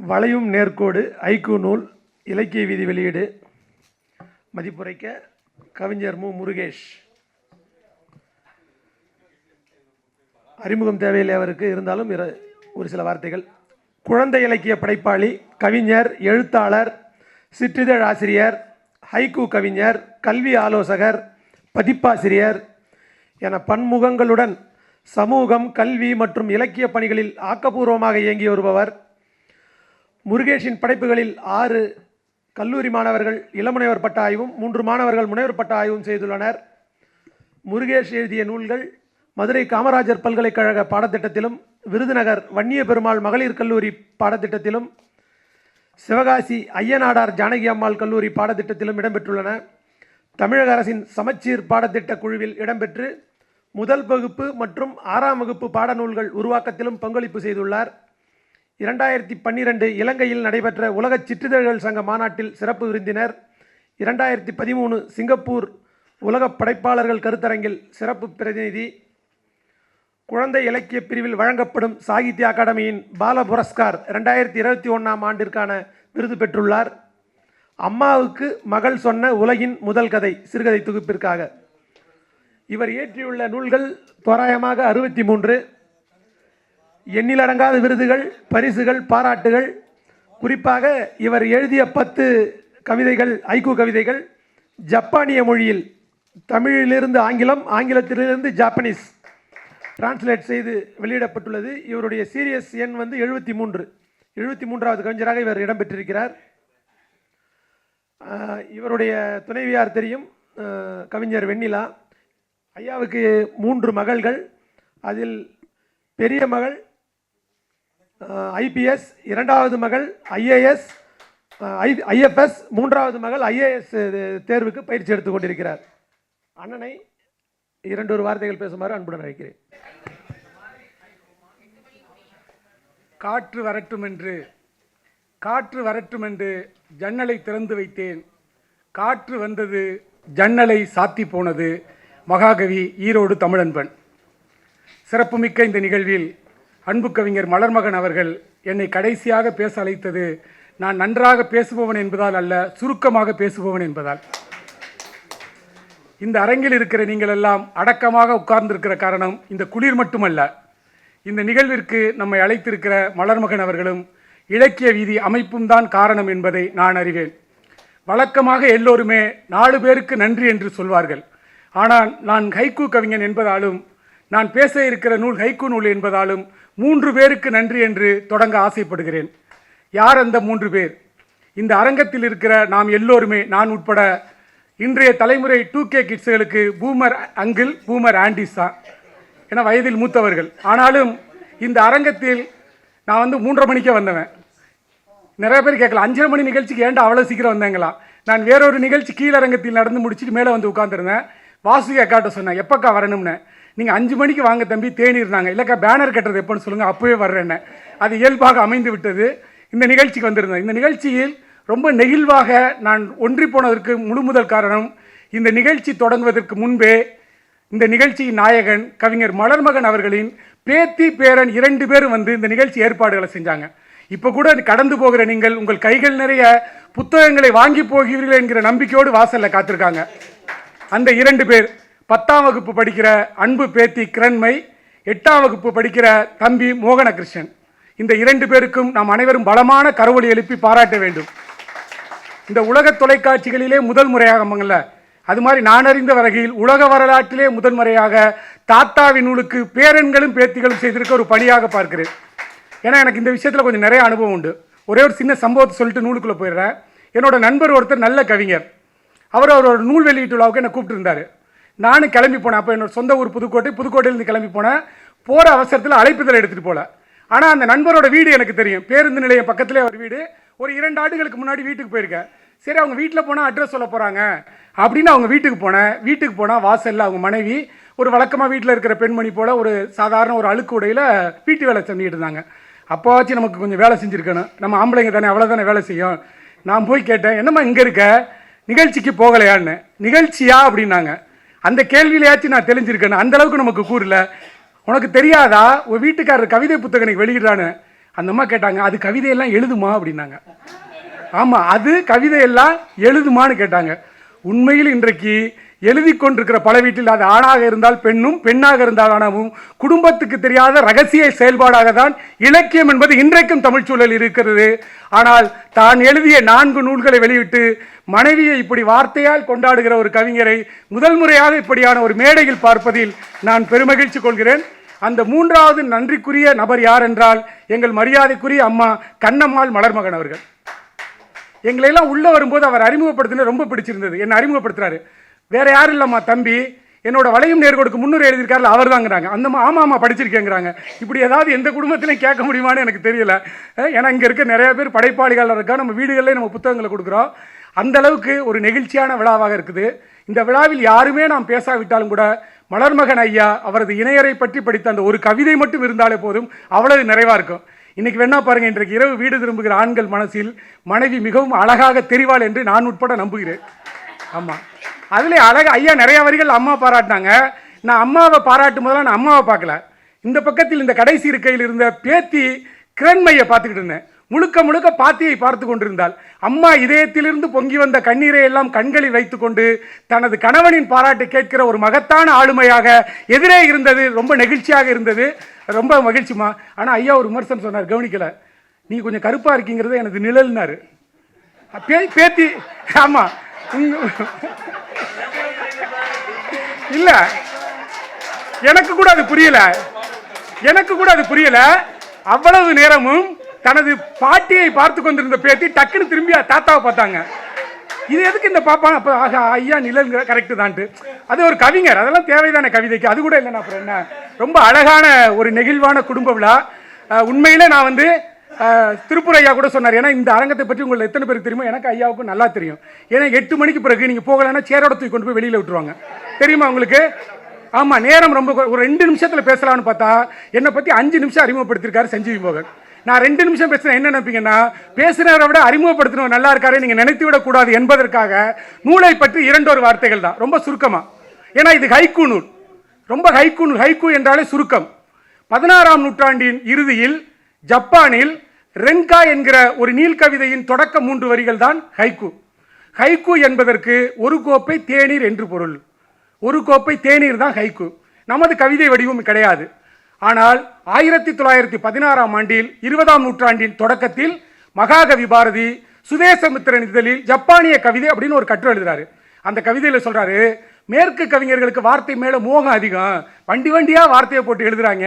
வளையும் நேர்கோடு ஐக்கு நூல் இலக்கிய வீதி வெளியீடு. மதிப்புரைக்க கவிஞர் மு. முருகேஷ். அறிமுகம் தேவையில்லை அவருக்கு இருந்தாலும் ஒரு சில வார்த்தைகள். குழந்தை இலக்கிய படைப்பாளி கவிஞர் எழுத்தாளர் சிற்றிதழ் ஆசிரியர் ஹைகூ கவிஞர் கல்வி ஆலோசகர் பதிப்பாசிரியர் என பன்முகங்களுடன் சமூகம் கல்வி மற்றும் இலக்கிய பணிகளில் ஆக்கப்பூர்வமாக இயங்கி வருபவர் முருகேஷின் படைப்புகளில் ஆறு கல்லூரி மாணவர்கள் இளமுனைவர் பட்ட ஆய்வும் மூன்று மாணவர்கள் முனைவர் பட்ட ஆய்வும் செய்துள்ளனர். முருகேஷ் எழுதிய நூல்கள் மதுரை காமராஜர் பல்கலைக்கழக பாடத்திட்டத்திலும் விருதுநகர் வன்னிய பெருமாள் மகளிர் கல்லூரி பாடத்திட்டத்திலும் சிவகாசி ஐயனாடார் ஜானகி அம்மாள் கல்லூரி பாடத்திட்டத்திலும் இடம்பெற்றுள்ளன. தமிழக அரசின் சமச்சீர் பாடத்திட்ட குழுவில் இடம்பெற்று முதல் வகுப்பு மற்றும் ஆறாம் வகுப்பு பாடநூல்கள் உருவாக்கத்திலும் பங்களிப்பு செய்துள்ளார். இரண்டாயிரத்தி பன்னிரண்டு இலங்கையில் நடைபெற்ற உலக சிற்றிதழ்கள் சங்க மாநாட்டில் சிறப்பு விருந்தினர் இரண்டாயிரத்தி பதிமூணு சிங்கப்பூர் உலக படைப்பாளர்கள் கருத்தரங்கில் சிறப்பு பிரதிநிதி குழந்தை இலக்கிய பிரிவில் வழங்கப்படும் சாகித்ய அகாடமியின் பால புரஸ்கார் ரெண்டாயிரத்தி இருபத்தி ஒன்றாம் ஆண்டிற்கான விருது பெற்றுள்ளார். அம்மாவுக்கு மகள் சொன்ன உலகின் முதல் கதை சிறுகதை தொகுப்பிற்காக. இவர் இயற்றியுள்ள நூல்கள் தோராயமாக அறுபத்தி மூன்று. எண்ணிலடங்காத விருதுகள் பரிசுகள் பாராட்டுகள். குறிப்பாக இவர் எழுதிய பத்து கவிதைகள் ஐக்கு கவிதைகள் ஜப்பானிய மொழியில். தமிழிலிருந்து ஆங்கிலம் ஆங்கிலத்திலிருந்து ஜாப்பனீஸ். டிரான்ஸ்லேட் செய்து வெளியிடப்பட்டுள்ளது. இவருடைய சீரியஸ் எண் வந்து எழுபத்தி மூன்று. எழுபத்தி மூன்றாவது கவிஞராக இவர் இடம்பெற்றிருக்கிறார். இவருடைய துணைவியார் தெரியும் கவிஞர் வெண்ணிலா. ஐயாவுக்கு மூன்று மகள்கள். அதில் பெரிய மகள் ஐபிஎஸ் இரண்டாவது மகள் ஐஏஎஸ் ஐ ஐஎஃப்எஸ் மூன்றாவது மகள் ஐஏஎஸ் தேர்வுக்கு பயிற்சி எடுத்துக் கொண்டிருக்கிறார். அண்ணனை இரண்டு ஒரு வார்த்தைகள் பேசுமாறு அன்புடன் அழைக்கிறேன். காற்று வரட்டும் என்று காற்று வரட்டும் என்று ஜன்னலை திறந்து வைத்தேன். காற்று வந்தது ஜன்னலை சாத்தி போனது. மகாகவி ஈரோடு தமிழன்பன். சிறப்புமிக்க இந்த நிகழ்வில் அன்பு கவிஞர் மலர்மகன் அவர்கள் என்னை கடைசியாக பேச அழைத்தது நான் நன்றாக பேசுபவன் என்பதால் அல்ல சுருக்கமாக பேசுபவன் என்பதால். இந்த அரங்கில் இருக்கிற நீங்கள் எல்லாம் அடக்கமாக உட்கார்ந்திருக்கிற காரணம் இந்த குளிர் மட்டுமல்ல. இந்த நிகழ்விற்கு நம்மை அழைத்திருக்கிற மலர்மகன் அவர்களும் இலக்கிய வீதி அமைப்பும் தான் காரணம் என்பதை நான் அறிவேன். வழக்கமாக எல்லோருமே நாலு பேருக்கு நன்றி என்று சொல்வார்கள். ஆனால் நான் ஹைக்கூ கவிஞன் என்பதாலும் நான் பேச இருக்கிற நூல் ஹைக்கூ நூல் என்பதாலும் மூன்று பேருக்கு நன்றி என்று தொடங்க ஆசைப்படுகிறேன். யார் அந்த மூன்று பேர்? இந்த அரங்கத்தில் இருக்கிற நாம் எல்லோருமே நான் உட்பட இன்றைய தலைமுறை டூ கே கிட்ஸுகளுக்கு பூமர் அங்கிள் பூமர் ஆண்டிஸ் தான் ஏன்னா வயதில் மூத்தவர்கள். ஆனாலும் இந்த அரங்கத்தில் நான் வந்து மூன்றரை மணிக்கே வந்தவன். நிறைய பேர் கேட்கலாம் அஞ்சரை மணி நிகழ்ச்சிக்கு ஏன்டா அவ்வளோ சீக்கிரம் வந்தேங்களா? நான் வேறொரு நிகழ்ச்சி கீழரங்கத்தில் நடந்து முடிச்சுட்டு மேலே வந்து உட்காந்துருந்தேன் வாசுகி அக்காட்ட சொன்னேன் எப்பக்கா வரணும்னு? நீங்கள் அஞ்சு மணிக்கு வாங்க தம்பி தேனிருந்தாங்க இல்லைக்கா பேனர் கட்டுறது எப்போன்னு சொல்லுங்கள் அப்போவே வர்றேன்னு அது இயல்பாக அமைந்து விட்டது. இந்த நிகழ்ச்சிக்கு வந்திருந்தேன். இந்த நிகழ்ச்சியில் ரொம்ப நெகிழ்வாக நான் ஒன்றி போனதற்கு முழு முதல் காரணம் இந்த நிகழ்ச்சி தொடங்குவதற்கு முன்பே இந்த நிகழ்ச்சியின் நாயகன் கவிஞர் மலர்மகன் அவர்களின் பேத்தி பேரன் இரண்டு பேரும் வந்து இந்த நிகழ்ச்சி ஏற்பாடுகளை செஞ்சாங்க. இப்போ கூட கடந்து போகிற நீங்கள் உங்கள் கைகள் நிறைய புத்தகங்களை வாங்கி போகிறீர்கள் என்கிற நம்பிக்கையோடு வாசலில் காத்திருக்காங்க. அந்த இரண்டு பேர் பத்தாம் வகுப்பு படிக்கிற அன்பு பேத்தி கிரண்மை எட்டாம் வகுப்பு படிக்கிற தம்பி மோகனகிருஷ்ணன். இந்த இரண்டு பேருக்கும் நாம் அனைவரும் பலமான கரவொலி எழுப்பி பாராட்ட வேண்டும். இந்த உலக தொலைக்காட்சிகளிலே முதல் முறையாகமங்கள்ல அது மாதிரி நான் அறிந்த வகையில் உலக வரலாற்றிலே முதல் முறையாக தாத்தாவின் நூலுக்கு பேரன்களும் பேத்திகளும் செய்திருக்க ஒரு பணியாக பார்க்கிறேன். ஏன்னா எனக்கு இந்த விஷயத்தில் கொஞ்சம் நிறைய அனுபவம் உண்டு. ஒரே ஒரு சின்ன சம்பவத்தை சொல்லிட்டு நூலுக்குள்ளே போயிடுறேன். என்னோட நண்பர் ஒருத்தர் நல்ல கவிஞர். அவர் அவரோட நூல் வெளியீட்டு விழாவுக்கு என்னை கூப்பிட்டுருந்தாரு. நானும் கிளம்பி போனேன். அப்போ என்னோட சொந்த ஊர் புதுக்கோட்டை புதுக்கோட்டையிலேருந்து கிளம்பி போனேன். போகிற அவசரத்தில் அழைப்புதல் எடுத்துகிட்டு போகல ஆனால் அந்த நண்பரோட வீடு எனக்கு தெரியும். பேருந்து நிலையம் பக்கத்திலே அவர் வீடு. ஒரு இரண்டு ஆண்டுகளுக்கு முன்னாடி வீட்டுக்கு போயிருக்கேன். சரி அவங்க வீட்டில் போனால் அட்ரஸ் சொல்ல போகிறாங்க அப்படின்னு அவங்க வீட்டுக்கு போனேன். வீட்டுக்கு போனால் வாசலில் அவங்க மனைவி ஒரு வழக்கமாக வீட்டில் இருக்கிற பெண்மணி போல் ஒரு சாதாரண ஒரு அழுக்கு உடையில் வீட்டு வேலை செஞ்சுட்டு இருந்தாங்க. அப்போவாச்சும் நமக்கு கொஞ்சம் வேலை செஞ்சுருக்கணும். நம்ம ஆம்பளைங்க தானே அவ்வளோ தானே வேலை செய்யும். நான் போய் கேட்டேன் என்னம்மா இங்கே இருக்க? நிகழ்ச்சிக்கு போகலையான்னு. நிகழ்ச்சியா? அப்படின்னாங்க. அந்த கேள்வியிலையாச்சும் நான் தெரிஞ்சிருக்கேன் அந்த அளவுக்கு நமக்கு கூறல. உனக்கு தெரியாதா? உன் வீட்டுக்காரர் கவிதை புத்தகனுக்கு வெளியிடுறான்னு. அந்த அம்மா கேட்டாங்க அது கவிதையெல்லாம் எழுதுமா? அப்படின்னாங்க. ஆமாம் அது கவிதையெல்லாம் எழுதுமான்னு கேட்டாங்க. உண்மையில் இன்றைக்கு எழுதி கொண்டிருக்கிற பல வீட்டில் அது ஆணாக இருந்தால் பெண்ணும் பெண்ணாக இருந்தால் ஆணாவும் குடும்பத்துக்கு தெரியாத ரகசிய செயல்பாடாக தான் இலக்கியம் என்பது இன்றைக்கும் தமிழ்ச்சூழல் இருக்கிறது. ஆனால் தான் எழுதிய நான்கு நூல்களை வெளியிட்டு மனைவியை இப்படி வார்த்தையால் கொண்டாடுகிற ஒரு கவிஞரை முதல் முறையாக இப்படியான ஒரு மேடையில் பார்ப்பதில் நான் பெருமகிழ்ச்சி கொள்கிறேன். அந்த மூன்றாவது நன்றிக்குரிய நபர் யார் என்றால் எங்கள் மரியாதைக்குரிய அம்மா கண்ணம்மாள் மலர்மகன் அவர்கள். எங்களை எல்லாம் வரும்போது அவர் அறிமுகப்படுத்தின ரொம்ப பிடிச்சிருந்தது. என்னை அறிமுகப்படுத்துறாரு. வேற யாரும் இல்லைம்மா தம்பி என்னோட வளையும் நேர்கோடுக்கு முன்னூறு எழுதியிருக்காருல அவர் தாங்கிறாங்க அந்த ஆமாம் ஆமாம் படிச்சிருக்கேங்கிறாங்க. இப்படி ஏதாவது எந்த குடும்பத்திலையும் கேட்க முடியுமான்னு எனக்கு தெரியல. ஏன்னா இங்கே இருக்க நிறைய பேர் படைப்பாளிகள் இருக்கா நம்ம வீடுகளில் நம்ம புத்தகங்களை கொடுக்குறோம். அந்த அளவுக்கு ஒரு நெகிழ்ச்சியான விழாவாக இருக்குது. இந்த விழாவில் யாருமே நாம் பேசாவிட்டாலும் கூட மலர்மகன் ஐயா அவரது இணையரை பற்றி படித்த அந்த ஒரு கவிதை மட்டும் இருந்தாலே போதும் அவ்வளவு நிறைவாக இருக்கும். இன்னைக்கு வேணா பாருங்க இன்றைக்கு இரவு வீடு திரும்புகிற ஆண்கள் மனசில் மனைவி மிகவும் அழகாக தெரிவாள் என்று நான் உட்பட நம்புகிறேன். ஆமாம் அதுல அழகாக ஐயா நிறைய வரிகள் அம்மா பாராட்டினாங்க. நான் அம்மாவை பாராட்டும் போதெல்லாம் நான் அம்மாவை பார்க்கல. இந்த பக்கத்தில் இந்த கடைசி இருக்கையில் இருந்த பேத்தி கிரண்மையை பார்த்துக்கிட்டு இருந்தேன். முழுக்க முழுக்க பாத்தியை பார்த்து கொண்டிருந்தாள். அம்மா இதயத்திலிருந்து பொங்கி வந்த கண்ணீரை எல்லாம் கண்களில் வைத்துக்கொண்டு தனது கணவனின் பாராட்டை கேட்கிற ஒரு மகத்தான ஆளுமையாக எதிரே இருந்தது. ரொம்ப நெகிழ்ச்சியாக இருந்தது. ரொம்ப மகிழ்ச்சிமா ஆனால் ஐயா ஒரு விமர்சனம் சொன்னார். கவனிக்கல. நீ கொஞ்சம் கருப்பாக இருக்கீங்கிறது எனது நிழல்னாரு. பே- பேத்தி ஆமா. இல்லை இல்ல. எனக்கு கூட அது புரியல. எனக்கு கூட அது புரியல. அவ்வளவு நேரமும் தனது பாட்டியை பார்த்து கொண்டிருந்த பேத்தி டக்குன்னு திரும்பி தாத்தாவை பார்த்தாங்க. இது எதுக்கு இந்த பாப்பா? அப்போ ஆஹா, ஐயா நிழல் கரெக்டு தான்ட்டு. அது ஒரு கவிஞர். அதெல்லாம் தேவைதானே கவிதைக்கு. அது கூட இல்லைன்னா அப்புறம் என்ன? ரொம்ப அழகான ஒரு நெகிழ்வான குடும்ப விழா. உண்மையில் நான் வந்து திருப்பூர் ஐயா கூட சொன்னார். ஏன்னா இந்த அரங்கத்தை பற்றி உங்களுக்கு எத்தனை பேருக்கு தெரியுமோ? எனக்கு ஐயாவுக்கும் நல்லா தெரியும். ஏன்னா எட்டு மணிக்கு பிறகு நீங்கள் போகலைன்னா சேரோட தூக்கி கொண்டு போய் வெளியில் விட்டுருவாங்க. தெரியுமா உங்களுக்கு? ஆமாம் நேரம் ரொம்ப ஒரு ரெண்டு நிமிஷத்தில் பேசலாம்னு பார்த்தா என்னை பற்றி அஞ்சு நிமிஷம் அறிமுகப்படுத்திருக்காரு சஞ்சீவி மோகன். நான் ரெண்டு நிமிஷம் பேசுறேன் என்ன நினைப்பீங்கன்னா பேசுகிறவரை விட அறிமுகப்படுத்தணும் நல்லா இருக்காரு நீங்க நினைத்து விடக்கூடாது என்பதற்காக நூலை பற்றி இரண்டொரு வார்த்தைகள் தான். ரொம்ப சுருக்கமா. ஏன்னா இது ஹைக்கூ நூல். ரொம்ப ஹைக்கு நூல். ஹைக்கு என்றாலே சுருக்கம். பதினாறாம் நூற்றாண்டின் இறுதியில் ஜப்பானில் ரென்கா என்கிற ஒரு நீல் கவிதையின் தொடக்க மூன்று வரிகள் தான் ஹைக்கூ. ஹைக்கூ என்பதற்கு ஒரு கோப்பை தேநீர் என்று பொருள். ஒரு கோப்பை தேநீர் தான் ஹைக்கு. நமது கவிதை வடிவம் கிடையாது. ஆனால் ஆயிரத்தி தொள்ளாயிரத்தி பதினாறாம் ஆண்டில் இருபதாம் நூற்றாண்டின் தொடக்கத்தில் மகாகவி பாரதி சுதேசமித்திரன் இதழில் ஜப்பானிய கவிதை அப்படின்னு ஒரு கட்டுரை எழுதுறாரு. அந்த கவிதையில் சொல்றாரு மேற்கு கவிஞர்களுக்கு வார்த்தை மேல மோகம் அதிகம். வண்டி வண்டியா வார்த்தையை போட்டு எழுதுறாங்க.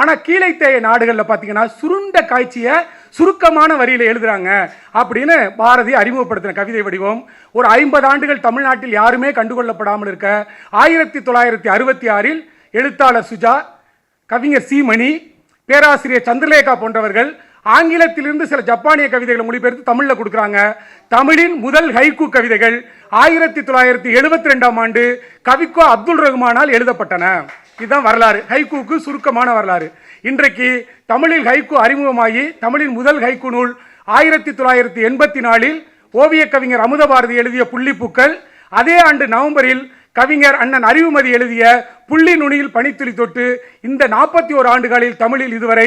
ஆனா கீழைத்தேய நாடுகளில் பாத்தீங்கன்னா சுருண்ட காய்ச்சியை சுருக்கமான வரியில எழுதுறாங்க அப்படின்னு பாரதி அறிமுகப்படுத்தின கவிதை வடிவம். ஒரு ஐம்பது ஆண்டுகள் தமிழ்நாட்டில் யாருமே கண்டுகொள்ளப்படாமல் இருக்க ஆயிரத்தி தொள்ளாயிரத்தி அறுபத்தி ஆறில் எழுத்தாளர் சுஜா கவிஞர் சி மணி பேராசிரியர் சந்திரலேகா போன்றவர்கள் ஆங்கிலத்திலிருந்து சில ஜப்பானிய கவிதைகளை மொழிபெயர்த்து தமிழில் கொடுக்குறாங்க. தமிழின் முதல் ஹைக்கூ கவிதைகள் ஆயிரத்தி தொள்ளாயிரத்தி எழுபத்தி ரெண்டாம் ஆண்டு கவிக்கோ அப்துல் ரஹ்மானால் எழுதப்பட்டன. இதுதான் வரலாறு. ஹைக்கூக்கு சுருக்கமான வரலாறு. இன்றைக்கு தமிழில் ஹைக்கூ அறிமுகமாகி தமிழின் முதல் ஹைக்கூ நூல் ஆயிரத்தி தொள்ளாயிரத்தி எண்பத்தி நாலில் ஓவிய கவிஞர் அமுதபாரதி எழுதிய புள்ளிப்பூக்கள். அதே ஆண்டு நவம்பரில் கவிஞர் அண்ணன் அறிவுமதி எழுதிய புள்ளி நுனியில் பனித்துளி தொட்டு இந்த நாற்பத்தி ஓரு ஆண்டுகளில் தமிழில் இதுவரை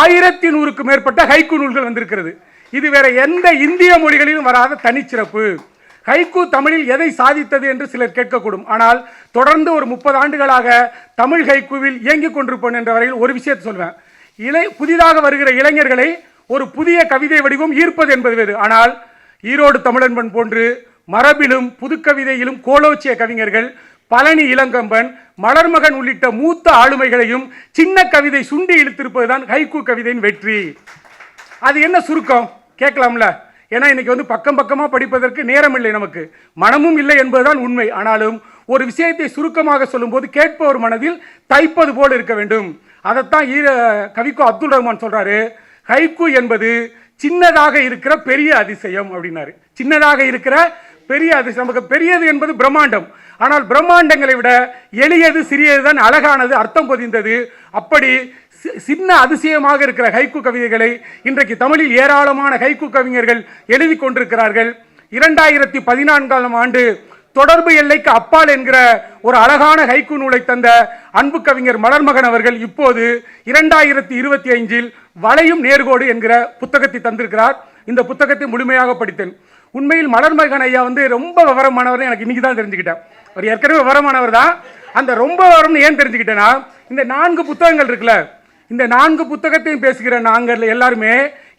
ஆயிரத்தி நூறுக்கு மேற்பட்ட ஹைக்கு நூல்கள் வந்திருக்கிறது. இது வேற எந்த இந்திய மொழிகளிலும் வராத தனிச்சிறப்பு. ஹைக்கு தமிழில் எதை சாதித்தது என்று சிலர் கேட்கக்கூடும். ஆனால் தொடர்ந்து ஒரு முப்பது ஆண்டுகளாக தமிழ் ஹைக்கூவில் இயங்கிக் கொண்டிருப்பேன் என்ற வரையில் ஒரு விஷயத்தை சொல்வேன். இளை புதிதாக வருகிற இளைஞர்களை ஒரு புதிய கவிதை வடிவம் ஈர்ப்பது என்பது வேறு. ஆனால் ஈரோடு தமிழன்பன் போன்று மரபிலும் புதுக்கவிதையிலும் கோலோச்சிய கவிஞர்கள் பழனி இளங்கம்பன் மலர்மகன் உள்ளிட்ட மூத்த ஆளுமைகளையும் சின்ன கவிதை சுண்டி இழுத்திருப்பதுதான் ஹைக்கூ கவிதையின் வெற்றி. அது என்ன சுருக்கம்? கேட்கலாம்ல. ஏன்னா இன்னைக்கு வந்து பக்கம் பக்கமாக படிப்பதற்கு நேரம் இல்லை நமக்கு. மனமும் இல்லை என்பதுதான் உண்மை. ஆனாலும் ஒரு விஷயத்தை சுருக்கமாக சொல்லும்போது கேட்பவர் மனதில் தைப்பது போல் இருக்க வேண்டும். அதைத்தான் ஈர கவிக்கோ அப்துல் ரஹ்மான் சொல்கிறாரு ஹைக்கூ என்பது சின்னதாக இருக்கிற பெரிய அதிசயம் அப்படின்னாரு. சின்னதாக இருக்கிற பெரிய அதிசயம் நமக்கு பெரியது என்பது பிரம்மாண்டம். ஆனால் பிரம்மாண்டங்களை விட எளியது சிறியதுதான் அழகானது அர்த்தம் பொதிந்தது. அப்படி சி- சின்ன அதிசயமாக இருக்கிற ஹைக்கு கவிதைகளை இன்றைக்கு தமிழில் ஏராளமான ஹைக்கு கவிஞர்கள் எழுதி கொண்டிருக்கிறார்கள். இரண்டாயிரத்தி பதினான்காம் ஆண்டு தொடர்பு எல்லைக்கு அப்பால் என்கிற ஒரு அழகான ஹைக்கு நூலை தந்த அன்பு கவிஞர் மலர்மகன் அவர்கள் இப்போது இரண்டாயிரத்தி இருபத்தி ஐந்தில் வளையும் நேர்கோடு என்கிற புத்தகத்தை தந்திருக்கிறார். இந்த புத்தகத்தை முழுமையாக படித்தேன். உண்மையில் மலர்மகன் ஐயா வந்து ரொம்ப விவரமானவர் எனக்கு இன்னைக்கு தான் தெரிஞ்சுக்கிட்டேன். அவர் ஏற்கனவே விவரமானவர் தான். அந்த ரொம்ப விவரம்னு ஏன் தெரிஞ்சுக்கிட்டேன்னா இந்த நான்கு புத்தகங்கள் இருக்குல்ல இந்த நான்கு புத்தகத்தையும் பேசுகிற நாங்கள் எல்லாருமே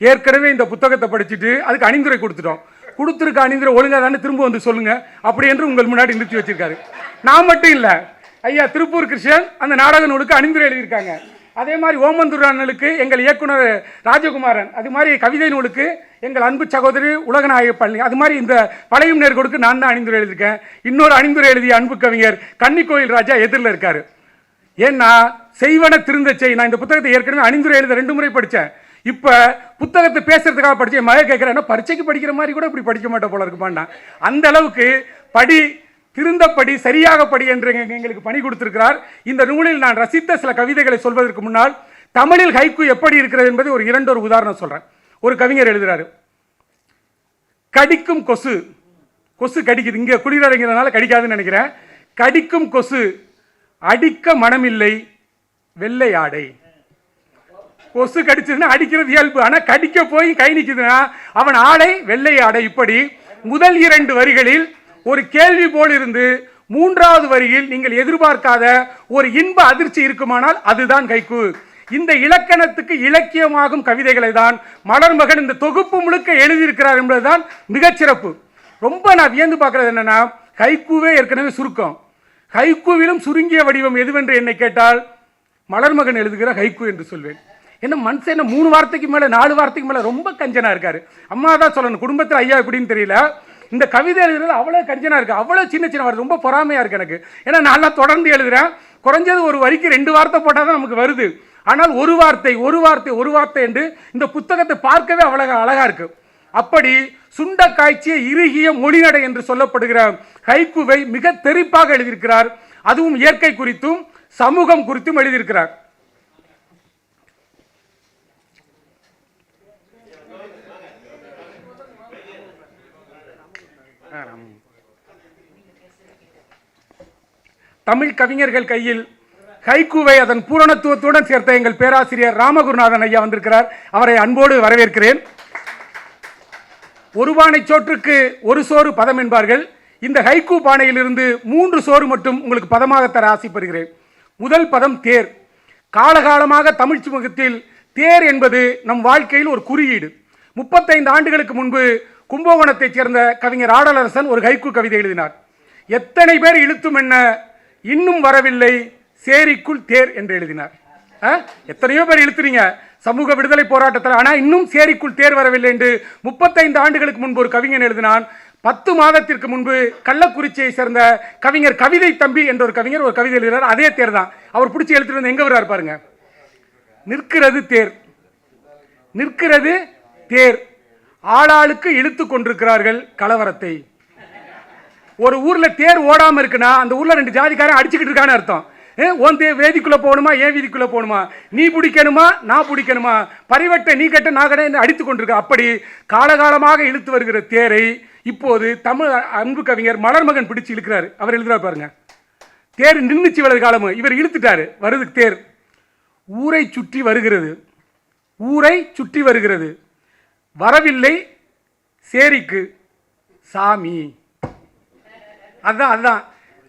ஏற்கனவே இந்த புத்தகத்தை படிச்சுட்டு அதுக்கு அணிந்துரை கொடுத்துட்டோம். கொடுத்துருக்க அணிந்துரை ஒழுங்காக தானே திரும்ப வந்து சொல்லுங்கள் அப்படி என்று உங்கள் முன்னாடி நிறுத்தி வச்சிருக்காரு. நான் மட்டும் இல்லை ஐயா திருப்பூர் கிருஷ்ணன் அந்த நாடக நூலுக்கு அணிந்துரை எழுதியிருக்காங்க. அதே மாதிரி ஓமந்தூர் அண்ணலுக்கு எங்கள் இயக்குனர் ராஜகுமாரன் அது மாதிரி கவிதை நூலுக்கு எங்கள் அன்பு சகோதரி உலகநாயக பள்ளி அது மாதிரி இந்த பழையும் நேர்கொடுக்கு நான் தான் அணிந்துரை எழுதியிருக்கேன். இன்னொரு அணிந்துரை எழுதிய அன்பு கவிஞர் கன்னிக்கோயில் ராஜா எதிரில் இருக்காரு. ஏன்னா செய்வன திருந்த செய் நான் இந்த புத்தகத்தை ஏற்கனவே அணிந்துரை எழுத ரெண்டு முறை படித்தேன். இப்போ புத்தகத்தை பேசுறதுக்காக படித்தேன் மழை கேட்குறேன் பரீட்சைக்கு படிக்கிற மாதிரி கூட இப்படி படிக்க மாட்டேன் போல இருக்குமாண்ணா அந்த அளவுக்கு படி திருந்தப்படி சரியாக படி என்று எங்களுக்கு பணி கொடுத்திருக்கிறார். இந்த நூலில் நான் ரசித்த சில கவிதைகளை சொல்வதற்கு முன்னால் தமிழில் ஹைக்கு எப்படி இருக்கிறது என்பதை ஒரு இரண்டு ஒரு உதாரணம் சொல்கிறேன் ஒரு கவிஞர் எழுதுறாரு. கடிக்கும் கொசு கொசு கடிக்குது. இங்கே குளிரடைங்கிறதுனால கடிக்காதுன்னு நினைக்கிறேன். கடிக்கும் கொசு அடிக்க மனமில்லை வெள்ளை ஆடை. கொசு கடிச்சதுன்னா அடிக்கிறது இயல்பு. ஆனால் கடிக்க போய் கை நிற்குதுன்னா அவன் ஆடை வெள்ளை ஆடை இப்படி முதல் இரண்டு வரிகளில் ஒரு கேள்வி போல் இருந்து மூன்றாவது வரியில் நீங்கள் எதிர்பார்க்காத ஒரு இன்ப அதிர்ச்சி இருக்குமானால் அதுதான் கைக்கு. இந்த இலக்கணத்துக்கு இலக்கியமாகும் கவிதைகளை தான் மலர்மகன் இந்த தொகுப்பு முழுக்க எழுதியிருக்கிறார் என்பதுதான் மிகச்சிறப்பு. ரொம்ப நான் வியந்து பார்க்கறது என்னன்னா ஹைக்கூவே ஏற்கனவே சுருக்கம். ஹைக்கூவிலும் சுருங்கிய வடிவம் எதுவென்று என்னை கேட்டால் மலர்மகன் எழுதுகிற ஹைக்கூ என்று சொல்வேன். என்ன மனுஷன் என்ன மூணு வார்த்தைக்கு மேலே நாலு வார்த்தைக்கு மேலே ரொம்ப கஞ்சனா இருக்காரு. அம்மா தான் சொல்லணும் குடும்பத்தில் ஐயா எப்படின்னு தெரியல. இந்த கவிதை எழுதுறது அவ்வளோ கஞ்சனா இருக்குது அவ்வளோ சின்ன சின்ன வார்த்தை ரொம்ப பொறாமையாக இருக்குது எனக்கு. ஏன்னா நான் தொடர்ந்து எழுதுகிறேன் குறைஞ்சது ஒரு வரிக்கு ரெண்டு வார்த்தை போட்டால் தான் நமக்கு வருது. ஆனால் ஒரு வார்த்தை ஒரு வார்த்தை ஒரு வார்த்தை என்று இந்த புத்தகத்தை பார்க்கவே அவ்வளோ அழகாக இருக்குது அப்படி சுண்ட காய்ச்சிய இறுகிய மொழிநடை என்று சொல்லப்படுகிற ஹைக்குவை மிக தெறிப்பாக எழுதியிருக்கிறார். அதுவும் இயற்கை குறித்தும் சமூகம் குறித்தும் எழுதியிருக்கிறார். தமிழ் கவிஞர்கள் கையில் ஹைக்கூவை அதன் பூரணத்துவத்துடன் சேர்த்த எங்கள் பேராசிரியர் ராமகுருநாதன் ஐயா வந்திருக்கிறார். அவரை அன்போடு வரவேற்கிறேன். ஒரு பானை சோற்றுக்கு ஒரு சோறு பதம் என்பார்கள். இந்த ஹைக்கூ பானையிலிருந்து மூன்று சோறு மட்டும் உங்களுக்கு பதமாக தர ஆசைப்படுகிறேன் முதல் பதம் தேர். காலகாலமாக தமிழ் சமூகத்தில் தேர் என்பது நம் வாழ்க்கையில் ஒரு குறியீடு. முப்பத்தைந்து ஆண்டுகளுக்கு முன்பு கும்பகோணத்தைச் சேர்ந்த கவிஞர் ஆடலரசன் ஒரு ஹைக்கூ கவிதை எழுதினார். எத்தனை பேர் இழுத்தும் என்ன இன்னும் வரவில்லை. சேரிக்குள் தேர் என்று எழுதினார். ஆ? எத்தனையோ பேர் இழுத்துறீங்க. சமூக விடுதலை போராட்டத்தில். ஆனால் இன்னும் சேரிக்குள் தேர் வரவில்லை என்று முப்பத்தைந்து ஆண்டுகளுக்கு முன்பு ஒரு கவிஞன் எழுதினான். பத்து மாதத்திற்கு முன்பு கள்ளக்குறிச்சியை சேர்ந்த கவிஞர் கவிதை தம்பி என்ற ஒரு கவிஞர் ஒரு கவிதை எழுதினார் அதே தேர் தான். அவர் பிடிச்சி எழுத்துட்டு வந்து எங்க வர்றாரு பாருங்க. நிற்கிறது தேர். நிற்கிறது தேர். ஆளாளுக்கு இழுத்து கொண்டிருக்கிறார்கள் கலவரத்தை. ஒரு ஊரில் தேர் ஓடாமல் இருக்குன்னா அந்த ஊரில் ரெண்டு ஜாதிக்காரன் அடிச்சுக்கிட்டு இருக்கான்னு அர்த்தம். உன் தே வேதிக்குள்ளே போகணுமா ஏன் வீதிக்குள்ளே போகணுமா? நீ பிடிக்கணுமா நான் பிடிக்கணுமா? பரிவட்டை நீ கட்ட நான் கடை அடித்து கொண்டிருக்க. அப்படி காலகாலமாக இழுத்து வருகிற தேரை இப்போது தமிழ் அன்பு கவிஞர் மலர்மகன் பிடிச்சு இழுக்கிறாரு. அவர் எழுதுறாரு பாருங்க. தேர் நின்றுச்சு வலது காலமும் இவர் இழுத்துட்டாரு. வருது தேர். ஊரை சுற்றி வருகிறது. ஊரை சுற்றி வருகிறது. வரவில்லை சேரிக்கு சாமி. அதான் அதான்.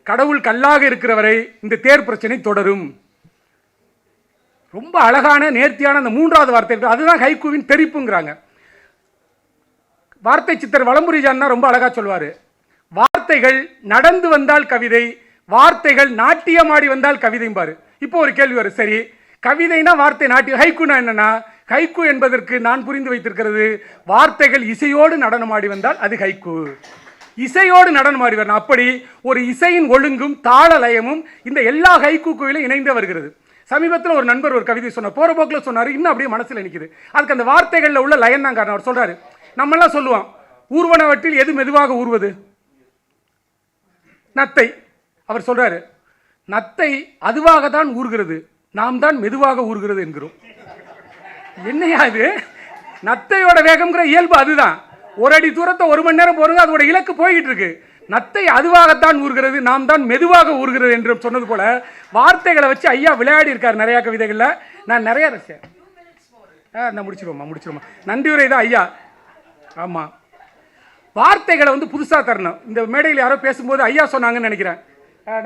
கடவுள் கல்லாக இருக்கிறவரை இந்த தேர் பிரச்சனை தொடரும். ரொம்ப அழகான நேர்த்தியான அந்த மூன்றாவது வார்த்தை அதுதான் ஹைகூவின் தெரிப்புங்கிறாங்க. வார்த்தை சித்தர் வளம்புரி ரொம்ப அழகா சொல்வார். வார்த்தைகள் நடந்து வந்தால் கவிதை வார்த்தைகள் நாட்டியமாடி வந்தால் கவிதைம்பாரு. இப்போ ஒரு கேள்வி வரும். சரி கவிதைனா வார்த்தை நாட்டிய ஹைக்குனா என்னன்னா ஹைக்கு என்பதற்கு நான் புரிந்து வைத்திருக்கிறது வார்த்தைகள் இசையோடு நடனமாடி வந்தால் அது ஹைக்கு. இசையோடு நடனம் வரணும் அப்படி ஒரு இசையின் ஒழுங்கும் தாள லயமும் இந்த எல்லா ஹைக்கூக்குவிலும் இணைந்து வருகிறது. சமீபத்தில் ஒரு நண்பர் ஒரு கவிதை சொன்னார். போகிற போக்கில் சொன்னார் இன்னும் அப்படியே மனசில் நிற்கிது அதுக்கு அந்த வார்த்தைகளில் உள்ள லயம் தான் காரணம். அவர் சொல்கிறாரு நம்மெல்லாம் சொல்லுவோம் ஊர்வனவற்றில் எது மெதுவாக ஊறுவது? நத்தை. அவர் சொல்கிறாரு நத்தை அதுவாக தான் ஊறுகிறது நாம் தான் மெதுவாக ஊறுகிறது என்கிறோம். என்னையா இது? நத்தையோட வேகம்ங்கிற இயல்பு அதுதான். ஒரு அடி தூரத்தை ஒரு மணி நேரம் போறது அதோட இலக்கு போய்கிட்டு இருக்கு. நத்தை அதுவாகத்தான் ஊறுகிறது நாம் தான் மெதுவாக ஊறுகிறது என்று சொன்னது போல வார்த்தைகளை வச்சு ஐயா விளையாடி இருக்கார் நிறைய கவிதைகளில். நான் நிறைய ரசிச்சேன். ஆ நான் முடிச்சிருவோம்மா முடிச்சிருவோம்மா. நன்றி உரை தான் ஐயா. ஆமாம் வார்த்தைகளை வந்து புதுசாக தரணும். இந்த மேடையில் யாரோ பேசும்போது ஐயா சொன்னாங்கன்னு நினைக்கிறேன்.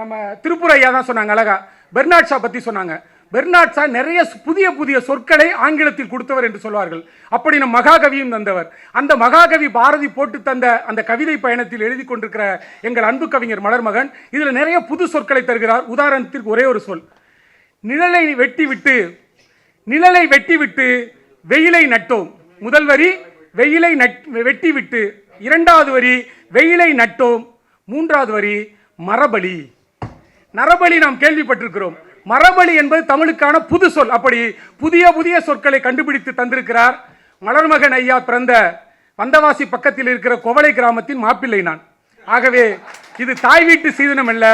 நம்ம திருப்பூர் ஐயா தான் சொன்னாங்க அழகா. பெர்னாட் ஷா பற்றி சொன்னாங்க. பெர்னாட்ஸா நிறைய புதிய புதிய சொற்களை ஆங்கிலத்தில் கொடுத்தவர் என்று சொல்வார்கள். அப்படி நம் மகாகவியும் தந்தவர். அந்த மகாகவி பாரதி போட்டு தந்த அந்த கவிதை பயணத்தில் எழுதி கொண்டிருக்கிற எங்கள் அன்பு கவிஞர் மலர்மகன் இதில் நிறைய புது சொற்களை தருகிறார். உதாரணத்திற்கு ஒரே ஒரு சொல். நிழலை வெட்டிவிட்டு நிழலை வெட்டிவிட்டு வெயிலை நட்டோம். முதல் வரி வெயிலை நட் வெட்டி விட்டு இரண்டாவது வரி வெயிலை நட்டோம். மூன்றாவது வரி மரபலி. நரபலி நாம் கேள்விப்பட்டிருக்கிறோம். மரபலி என்பது தமிழுக்கான புது சொல். அப்படி புதிய புதிய சொற்களை கண்டுபிடித்து தந்திருக்கிறார் மலர்மகன் ஐயா பிறந்த வந்தவாசி பக்கத்தில் இருக்கிற கோவளை கிராமத்தின் மாப்பிள்ளை நான். ஆகவே இது தாய் வீட்டு சீதனம் அல்ல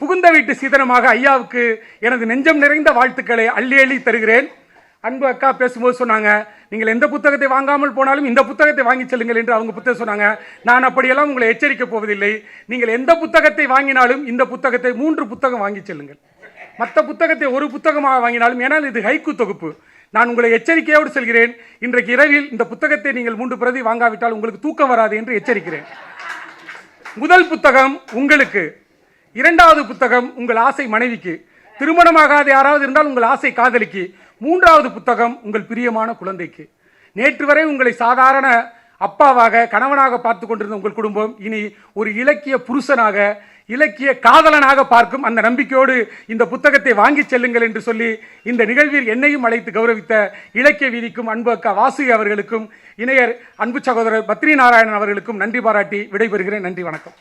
புகுந்த வீட்டு சீதனமாக ஐயாவுக்கு எனது நெஞ்சம் நிறைந்த வாழ்த்துக்களை அள்ளி அள்ளி தருகிறேன். அன்பு அக்கா பேசும்போது சொன்னாங்க நீங்கள் எந்த புத்தகத்தை வாங்காமல் போனாலும் இந்த புத்தகத்தை வாங்கி செல்லுங்கள் என்று அவங்க புத்தகம் சொன்னாங்க. நான் அப்படியெல்லாம் உங்களை எச்சரிக்கப் போவதில்லை. நீங்கள் எந்த புத்தகத்தை வாங்கினாலும் இந்த புத்தகத்தை மூன்று புத்தகம் வாங்கி செல்லுங்கள். மற்ற புத்தகத்தை ஒரு புத்தகமாக வாங்கினாலும் ஏனால் இது ஹைக்கு தொகுப்பு. நான் உங்களை எச்சரிக்கையோடு செல்கிறேன். இன்றைக்கு இரவில் இந்த புத்தகத்தை நீங்கள் மூன்று பிரதி வாங்காவிட்டால் உங்களுக்கு தூக்கம் வராது என்று எச்சரிக்கிறேன். முதல் புத்தகம் உங்களுக்கு. இரண்டாவது புத்தகம் உங்கள் ஆசை மனைவிக்கு. திருமணமாகாத யாராவது இருந்தால் உங்கள் ஆசை காதலிக்கு. மூன்றாவது புத்தகம் உங்கள் பிரியமான குழந்தைக்கு. நேற்று வரை உங்களை சாதாரண அப்பாவாக கணவனாக பார்த்து கொண்டிருந்த உங்கள் குடும்பம் இனி ஒரு இலக்கிய புருஷனாக இலக்கிய காதலனாக பார்க்கும் அந்த நம்பிக்கையோடு இந்த புத்தகத்தை வாங்கி செல்லுங்கள் என்று சொல்லி இந்த நிகழ்வில் என்னையும் அழைத்து கௌரவித்த இலக்கிய வீதிக்கும் அன்பு அக்கா வாசுகி அவர்களுக்கும் இணையர் அன்பு சகோதரர் பத்ரி நாராயணன் அவர்களுக்கும் நன்றி பாராட்டி விடைபெறுகிறேன். நன்றி வணக்கம்.